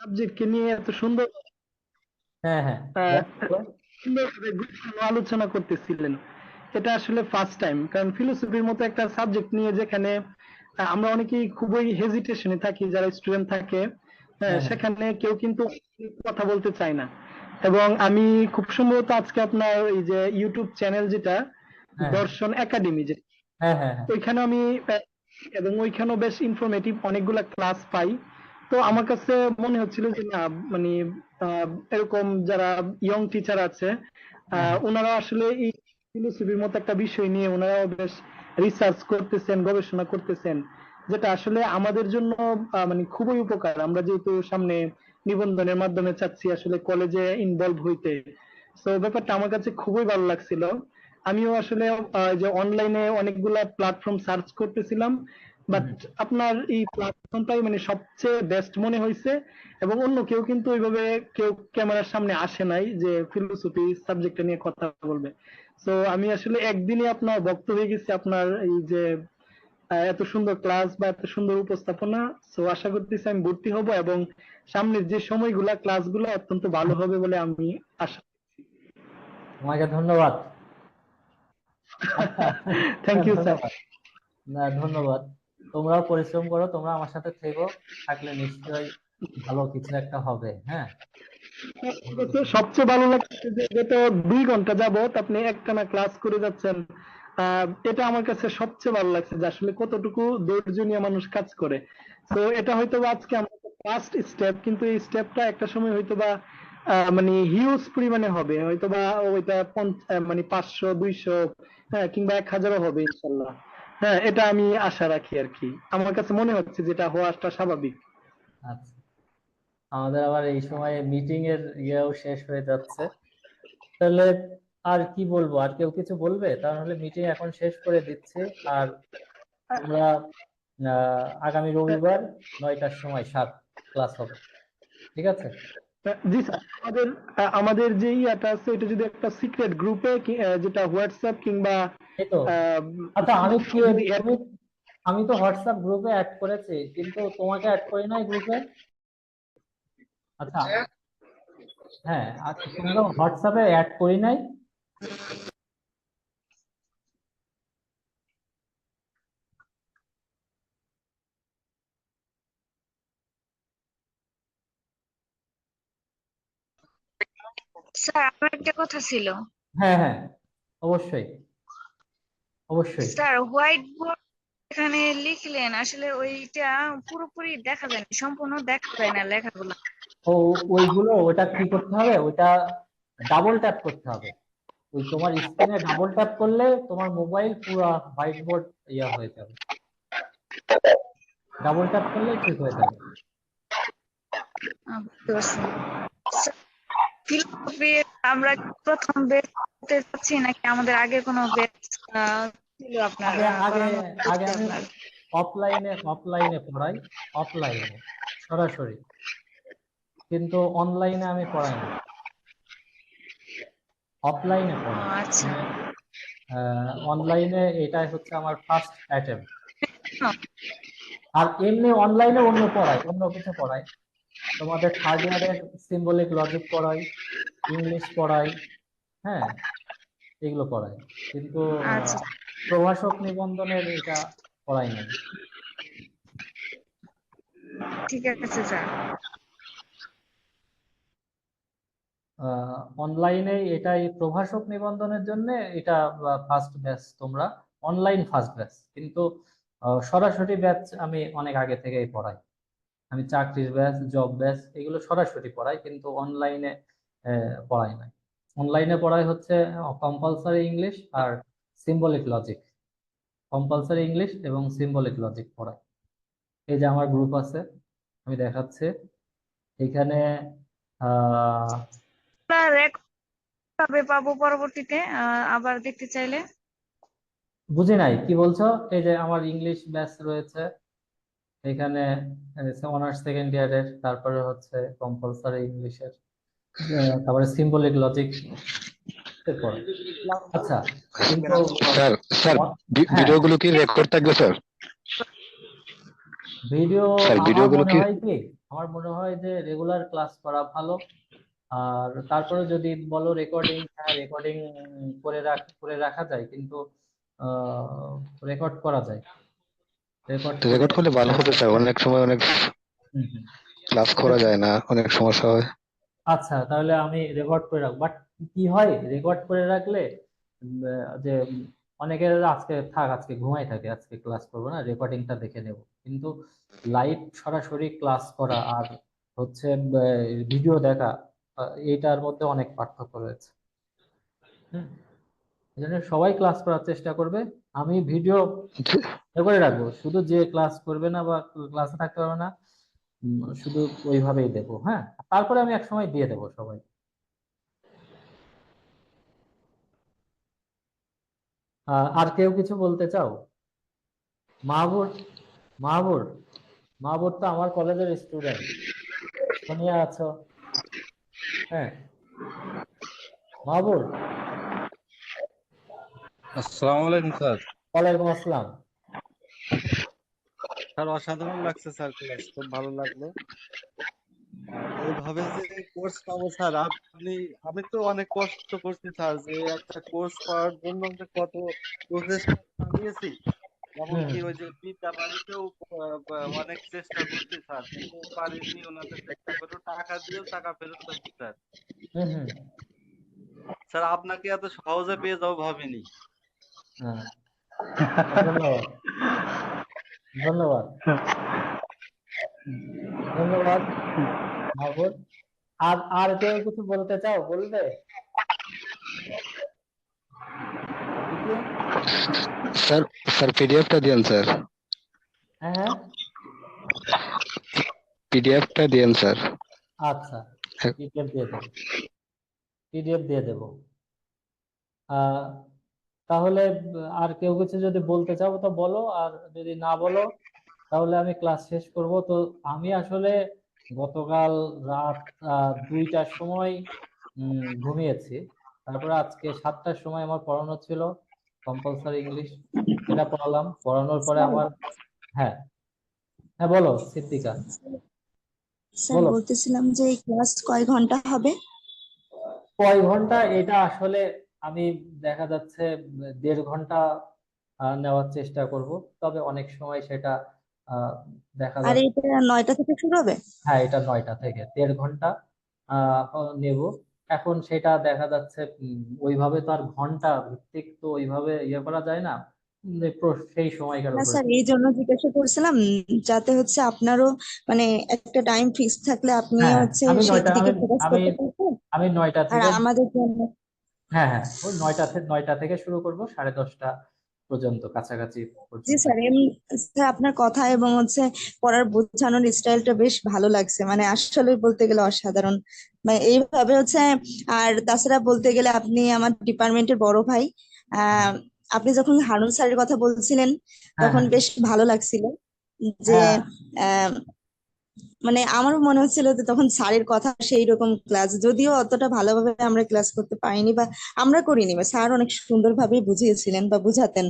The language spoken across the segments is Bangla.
সাবজেক্টকে নিয়ে এত সুন্দর হ্যাঁ হ্যাঁ। আহ, সুন্দরভাবে গুছানো আলোচনা করতেছিলেন। এটা আসলে ফার্স্ট টাইম কারণ ফিলোসফির মতো একটা সাবজেক্ট নিয়ে যেখানে আমরা অনেকেই খুবই হেজিটেশনে থাকি যারা স্টুডেন্ট থাকে হ্যাঁ। সেখানে কেউ কিন্তু কথা বলতে চায় না। এবং আমি খুব সম্ভবত আজকে আপনার এই যে ইউটিউব চ্যানেল যেটা হ্যাঁ। দর্শন একাডেমি যে হ্যাঁ হ্যাঁ হ্যাঁ। ওইখানে আমি এবং ওইখানেও বেশ ইনফরমেটিভ অনেকগুলা ক্লাস পাই। তো আমার কাছে মনে হচ্ছিল যে না মানে এরকম যারা ইয়ং টিচার আছে ওনারা আসলে এই ফিলোসফির মতো একটা বিষয় নিয়ে ওনারাও বেশ রিসার্চ করতেছেন, গবেষণা করতেছেন, যেটা আসলে আমাদের জন্য মানে খুবই উপকার। আমরা যেহেতু সামনে নিবন্ধনের মাধ্যমে চাচ্ছি আসলে কলেজে ইনভলভ হইতে। তো ব্যাপারটা আমার কাছে খুবই ভালো লাগছিল। আমিও আসলে যে অনলাইনে অনেকগুলা প্ল্যাটফর্ম সার্চ করতেছিলাম। বাট আপনার এই প্ল্যাটফর্মটাই মানে সবচেয়ে বেস্ট মনে হয়েছে এবং অন্য কেউ কিন্তু ওইভাবে কেউ ক্যামেরার সামনে আসে নাই যে ফিলোসফি সাবজেক্টটা নিয়ে কথা বলবে। তো আমি আসলে একদিনে আপনার ভক্ত হয়ে গেছি আপনার এই যে এত সুন্দর ক্লাস বা এত সুন্দর উপস্থাপনা। তো আশা করতেছি আমি ভর্তি হব এবং সামনের যে সময়গুলা ক্লাসগুলো অত্যন্ত ভালো হবে বলে আমি আশা তোমাকে ধন্যবাদ। থ্যাংক ইউ স্যার না ধন্যবাদ। তোমরাও পরিশ্রম করো, তোমরা আমার সাথে থেকো, থাকলে নিশ্চয়ই ভালো কিছু একটা হবে হ্যাঁ? সবচেয়ে ভালো লাগছে যে গত দুই ঘণ্টা যাবত আপনি একটানা ক্লাস করে যাচ্ছেন এটা আমার কাছে সবচেয়ে ভালো লাগছে যে আসলে কতটুকু ধৈর্য মানুষ কাজ করে। তো এটা হয়তো আজকে আমার ফার্স্ট স্টেপ কিন্তু এই স্টেপটা একটা সময় হয়তো বা মানে হিউজ পরিমাণে হবে। হয়তো বা ওইটা মানে পাঁচশো, দুইশো হ্যাঁ কিংবা এক হাজারও হবে, ইনশাল্লাহ। হ্যাঁ এটা আমি আশা রাখি আর কি। আমার কাছে মনে হচ্ছে যেটা হওয়াটা স্বাভাবিক। আচ্ছা। আমাদের আবার এই সময় মিটিং এর ইয়েও শেষ হয়ে যাচ্ছে। তাহলে আর কি বলব? আর কেউ কিছু বলবে? তাহলে মিটিং এখন শেষ করে দিচ্ছে। আর আমরা আগামী রবিবার নয়টার সময় সাত ক্লাস হবে। ঠিক আছে? জি স্যার। আমাদের আমাদের যে ইয়াটা আছে এটা যদি একটা সিক্রেট গ্রুপে যেটা হোয়াটসঅ্যাপ কিংবা আহ, আচ্ছা আমি আমি তো হোয়াটসঅ্যাপ গ্রুপে অ্যাড করেছি কিন্তু তোমাকে অ্যাড করি নাই গ্রুপে আচ্ছা। হ্যাঁ। আচ্ছা তোমরা হোয়াটসঅ্যাপে অ্যাড করি নাই? স্যার আমার একটা কথা ছিল। হ্যাঁ হ্যাঁ অবশ্যই। অবশ্যই। স্যার হোয়াইট বোর্ড এখানে লিখলেন আসলে ওইটা পুরোপুরি দেখা যায় না সম্পূর্ণ দেখা যায় না লেখাগুলো। ও ওইগুলো ওটা কি করতে হবে? ওটা ডাবল ট্যাপ করতে হবে। ওই তোমার স্ক্রিনে ডাবল ট্যাপ করলে তোমার মোবাইল পুরো হোয়াইট বোর্ড ইয়া হয়ে যাবে। ডাবল ট্যাপ করলে ঠিক হয়ে যাবে। আহ, বুঝতে পারছি ফিলোসফি আমরা প্রথম বেচ করতে যাচ্ছি নাকি আমাদের আগে কোনো বেচ ছিল আপনার আগে আগে? অফলাইনে অফলাইনে পড়াই অফলাইনে সরাসরি। কিন্তু অনলাইনে আমি পড়াই না। অফলাইনে পড়াই। আচ্ছা। অনলাইনে এটাই হচ্ছে আমার ফার্স্ট অ্যাটেম্প। আর এমনি অনলাইনে অন্য পড়াই অন্য কিছু পড়াই। তোমাদের থার্ড ইয়ারের সিম্বলিক লজিক পড়াই ইংলিশ পড়াই হ্যাঁ এগুলো পড়াই। কিন্তু আচ্ছা। প্রভাষক নিবন্ধনের এটা পড়াই না ঠিক আছে স্যার। অনলাইনে এটাই প্রভাষক নিবন্ধনের জন্য এটা ফার্স্ট ব্যাচ তোমরা। অনলাইন ফার্স্ট ব্যাচ কিন্তু সরাসরি ব্যাচ আমি অনেক আগে থেকেই পড়াই। আমি চাকরির ব্যাচ জব ব্যাচ এগুলো সরাসরি পড়াই কিন্তু অনলাইনে পড়াই না অনলাইনে পড়াই হচ্ছে কম্পালসারি ইংলিশ আর সিম্বলিক লজিক কম্পালসারি ইংলিশ এবং সিম্বলিক লজিক পড়াই। এই যে আমার গ্রুপ আছে আমি দেখাচ্ছি। এখানে আমরা পাবো পরবর্তীতে আবার দেখতে চাইলে? বুঝি নাই কি বলছো? এই যে আমার ইংলিশ ব্যাচ রয়েছে এখানে অনার্স সেকেন্ড ইয়ারের তারপরে হচ্ছে কম্পালসারি ইংলিশের তারপরে সিম্বলিক লজিক আচ্ছা স্যার স্যার হ্যাঁ। ভিডিওগুলো কি রেকর্ড থাকবে স্যার? ভিডিও ভিডিওগুলো মনে হয় কি আমার মনে হয় যে রেগুলার ক্লাস করা ভালো। আর তারপরে যদি বলো রেকর্ডিং হ্যাঁ রেকর্ডিং করে রাখ করে রাখা যায় কিন্তু রেকর্ড করা যায়। রেকর্ড করলে ভালো হতো স্যার অনেক সময় অনেক ক্লাস করা যায় না অনেক সমস্যা হয়। আচ্ছা তাহলে আমি রেকর্ড করে রাখব। বাট কি হয়? রেকর্ড করে রাখলে যে অনেকের আজকে থাক আজকে ঘুমাই থাকে আজকে ক্লাস করব না রেকর্ডিংটা দেখে নেব। কিন্তু লাইভ সরাসরি ক্লাস করা আর হচ্ছে ভিডিও দেখা এইটার মধ্যে অনেক পার্থক্য রয়েছে। হুম। এই জন্য সবাই ক্লাস করার চেষ্টা করবে। আমি ভিডিও করে রাখব। শুধু যে ক্লাস করবে না বা ক্লাসে থাকতে পারবে না শুধু ওইভাবেই দেবো হ্যাঁ? তারপরে আমি একসময় দিয়ে দেবো সবাই। আর কেউ কিছু বলতে চাও? মাহবুর মাহবুর মাহবুর তো আমার কলেজের স্টুডেন্ট সোনিয়া আছো? হ্যাঁ। মাহবুর আসসালামু আলাইকুম স্যার। ওয়ালাইকুম আসসালাম। স্যার অসাধারণ লাগছে স্যার ক্লাস খুব ভালো লাগল। এইভাবে যে কোর্স পাবো স্যার আপনি আমি তো অনেক কষ্ট করছি স্যার যে একটা কোর্স পাওয়ার জন্য যে কত প্রচেষ্টা চালিয়েছি এমনকি ওই যে বিদ্যা বাড়িতেও অনেক চেষ্টা করছি স্যার কিন্তু পারিনি ওনাদের চেষ্টা করে টাকা দিয়েও টাকা ফেরত পাচ্ছি স্যার। স্যার আপনাকে এত সহজে পেয়ে যাব ভাবিনি। ধন্যবাদ ধন্যবাদ ধন্যবাদ মাহবুব আর আর কেউ কিছু বলতে চাও বলবে কিছু? স্যার স্যার পিডিএফটা দিয়েন স্যার হ্যাঁ হ্যাঁ পিডিএফটা দিয়েন স্যার আচ্ছা হ্যাঁ। পিডিএফ দিয়ে দেবো পিডিএফ দিয়ে দেবো আহ, তাহলে আর কেউ কিছু যদি বলতে চাও তো বলো আর যদি না বলো তাহলে আমি ক্লাস শেষ করব। তো আমি আসলে গতকাল রাত দুইটার সময় ঘুমিয়েছি। তারপরে আজকে সাতটার সময় আমার পড়ানো ছিল কম্পালসারি ইংলিশ এটা পড়ালাম। পড়ানোর পরে আমার হ্যাঁ হ্যাঁ বলো সিদ্দিকা। স্যার বলতেছিলাম যে ক্লাস কয় ঘণ্টা হবে? কয় ঘণ্টা? এটা আসলে আমি দেখা যাচ্ছে দেড় ঘণ্টা নেওয়ার চেষ্টা করব। তবে অনেক সময় সেটা দেখা আর এটা নয়টা থেকে শুরু হবে? হ্যাঁ এটা নয়টা থেকে দেড় ঘণ্টা নেব। এখন সেটা দেখা যাচ্ছে ওইভাবে তো আর ঘণ্টা ভিত্তিক তো ওইভাবে ইয়ে করা যায় না। সেই সময়কার না স্যার এই জন্য জিজ্ঞাসা করছিলাম যাতে হচ্ছে আপনারও মানে একটা টাইম ফিক্স থাকলে আপনি হ্যাঁ, হচ্ছে আমি নয়টা- আমি- আমি নয়টা আর থেকে আমাদের জন্য হ্যাঁ হ্যাঁ। ওই নয়টা থেকে নয়টা থেকে শুরু করব সাড়ে দশটা পর্যন্ত কাছাকাছি জি পর্যন্ত স্যার এমনি আপনার কথা এবং হচ্ছে পড়ার বোঝানোর স্টাইলটা বেশ ভালো লাগছে। মানে আসলে বলতে গেলে অসাধারণ। মানে এইভাবে হচ্ছে আর তাছাড়া বলতে গেলে আপনি আমার ডিপার্টমেন্টের বড় ভাই। আহ আপনি যখন হারুন স্যারের কথা বলছিলেন হ্যাঁ তখন হ্যাঁ। বেশ ভালো লাগছিল যে হ্যাঁ। আহ, মানে আমারও মনে হচ্ছিল যে তখন স্যারের কথা সেই রকম ক্লাস যদিও অতটা ভালোভাবে আমরা ক্লাস করতে পারিনি বা আমরা করিনি বা স্যার অনেক সুন্দরভাবে বুঝিয়েছিলেন বা বুঝাতেন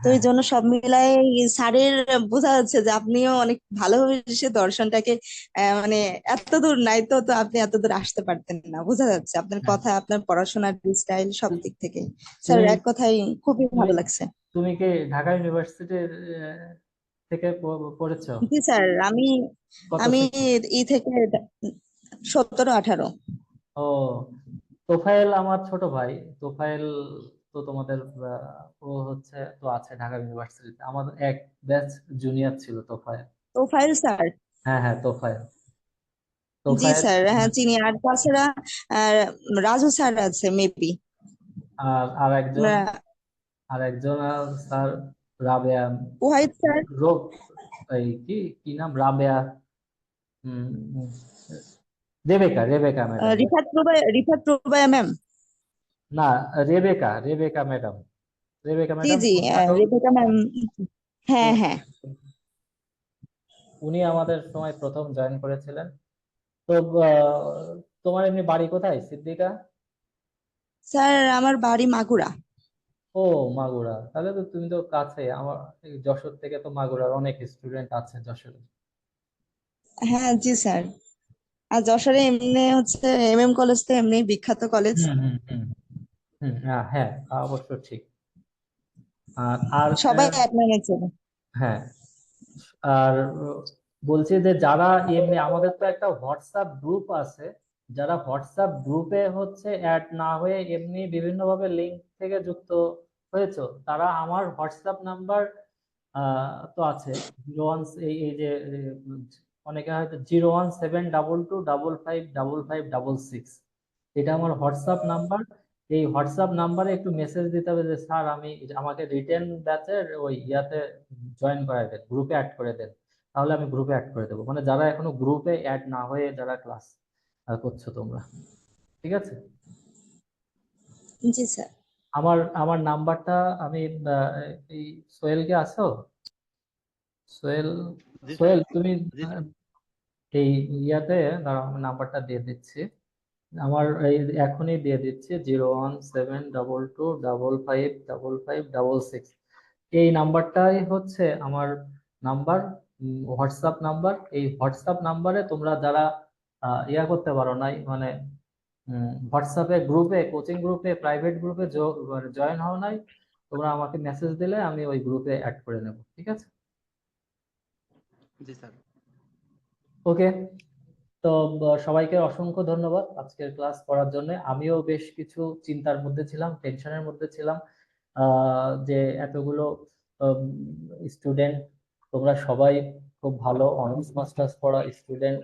তো এই। জন্য সব মিলায় স্যারের বোঝা যাচ্ছে যে আপনিও অনেক ভালোভাবে সে দর্শনটাকে মানে এত দূর নাই তো তো আপনি এত দূর আসতে পারতেন না বোঝা যাচ্ছে আপনার হ্যাঁ। কথা আপনার পড়াশোনার স্টাইল সব দিক থেকে স্যার এক কথাই খুবই ভালো লাগছে তুমি কি ঢাকা ইউনিভার্সিটির থেকে পড়েছো? জি স্যার আমি আমি? ই থেকে সতেরো আঠারো। ও তোফায়েল আমার ছোট ভাই। তোফায়েল তো তোমাদের ও হচ্ছে তো আছে ঢাকা ইউনিভার্সিটিতে। আমাদের এক ব্যাচ জুনিয়র ছিল তোফায়েল। তোফাইল স্যার? হ্যাঁ হ্যাঁ তোফায়েল। জি স্যার হ্যাঁ চিনি। আর তাছাড়া রাজু স্যার আছে মেবি। আর আর একজন? আর একজন স্যার রাবেয়া ওয়াহিদ স্যার। রোগ এই কি কি নাম? Rabeya. Rebecca Rebecca madam. Rifat Prova Rifat Prova ma'am. না Rebecca Rebecca madam. Rebecca ji madam জি রেবেকা ম্যাম হ্যাঁ হ্যাঁ। উনি আমাদের সময় প্রথম জয়েন করেছিলেন। তো তোমার এমনি বাড়ি কোথায় সিদ্দিকা? স্যার আমার বাড়ি মাগুরা। ও মাগুরা তাহলে তো তুমি তো কাছে আমার এই যশোর থেকে তো মাগুরার অনেক স্টুডেন্ট আছে যশোরে। হ্যাঁ জি স্যার। আর যশোরে এমনি হচ্ছে এম এম কলেজ তো এমনি বিখ্যাত কলেজ হুম হুম হুম হুম হ্যাঁ হ্যাঁ তা অবশ্য ঠিক। আর আর সবাই আহ, অ্যাডমিনে চেনে হ্যাঁ আর বলছি যে যারা এমনি আমাদের তো একটা হোয়াটসঅ্যাপ গ্রুপ আছে যারা হোয়াটসঅ্যাপ গ্রুপে হচ্ছে অ্যাড না হয়ে এমনি বিভিন্নভাবে লিঙ্ক থেকে যুক্ত হয়েছো, তারা আমার হোয়াটসঅ্যাপ নাম্বার তো আছে জিরো এই এই যে অনেকে হয়তো zero one seven double two double five double five double six এটা আমার হোয়াটসঅ্যাপ নাম্বার এই হোয়াটসঅ্যাপ নাম্বারে একটু মেসেজ দিতে হবে যে, স্যার, আমি আমাকে রিটেন ব্যাচের ওই ইয়াতে জয়েন করাই দেন গ্রুপে অ্যাড করে দেন, তাহলে আমি গ্রুপে অ্যাড করে দেবো। মানে যারা এখনও গ্রুপে অ্যাড না হয়ে যারা ক্লাস করছ তোমরা। ঠিক আছে? জি স্যার। আমার আমার নাম্বারটা আমি এই সোহেলকে আছো? সোহেল সোহেল তুমি এই ইয়াতে নাম্বারটা দিয়ে দিচ্ছি। আমার এই এখনই দিয়ে দিচ্ছি zero one seven double two double five double five double six. এই নাম্বারটাই হচ্ছে আমার নাম্বার হোয়াটসঅ্যাপ নাম্বার। এই হোয়াটসঅ্যাপ নাম্বারে তোমরা যারা ইয়া করতে পারো নাই মানে হোয়াটসঅ্যাপে গ্রুপে কোচিং গ্রুপে প্রাইভেট গ্রুপে জয়েন হও নাই তোমরা আমাকে মেসেজ দিলে আমি ওই গ্রুপে অ্যাড করে নেব ঠিক আছে? জি স্যার। ওকে তো সবাইকে অসংখ্য ধন্যবাদ আজকের ক্লাস করার জন্য। আমিও বেশ কিছু চিন্তার মধ্যে ছিলাম টেনশনের মধ্যে ছিলাম আহ, যে এতগুলো স্টুডেন্ট তোমরা সবাই খুব ভালো অনার্স মাস্টার্স পড়া স্টুডেন্ট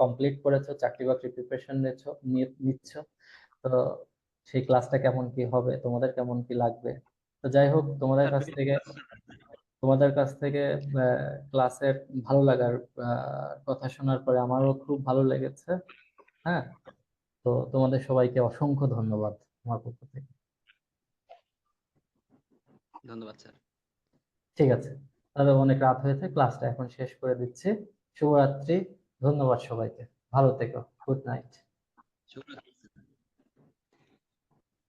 কমপ্লিট করেছ চাকরি বাকরি প্রিপারেশন নিচ্ছ নিচ্ছ। তো সেই ক্লাসটা কেমন কি হবে তোমাদের কেমন কি লাগবে? তো যাই হোক তোমাদের কাছ থেকে তোমাদের কাছ থেকে ক্লাসের ভালো লাগার কথা শোনার পরে আমারও খুব ভালো লেগেছে হ্যাঁ? তো তোমাদের সবাইকে অসংখ্য ধন্যবাদ আমার পক্ষ থেকে। ধন্যবাদ স্যার। ঠিক আছে। তাহলে অনেক রাত হয়েছে ক্লাসটা এখন শেষ করে দিচ্ছি। শুভরাত্রি, ধন্যবাদ সবাইকে। ভালো থেকো গুড নাইট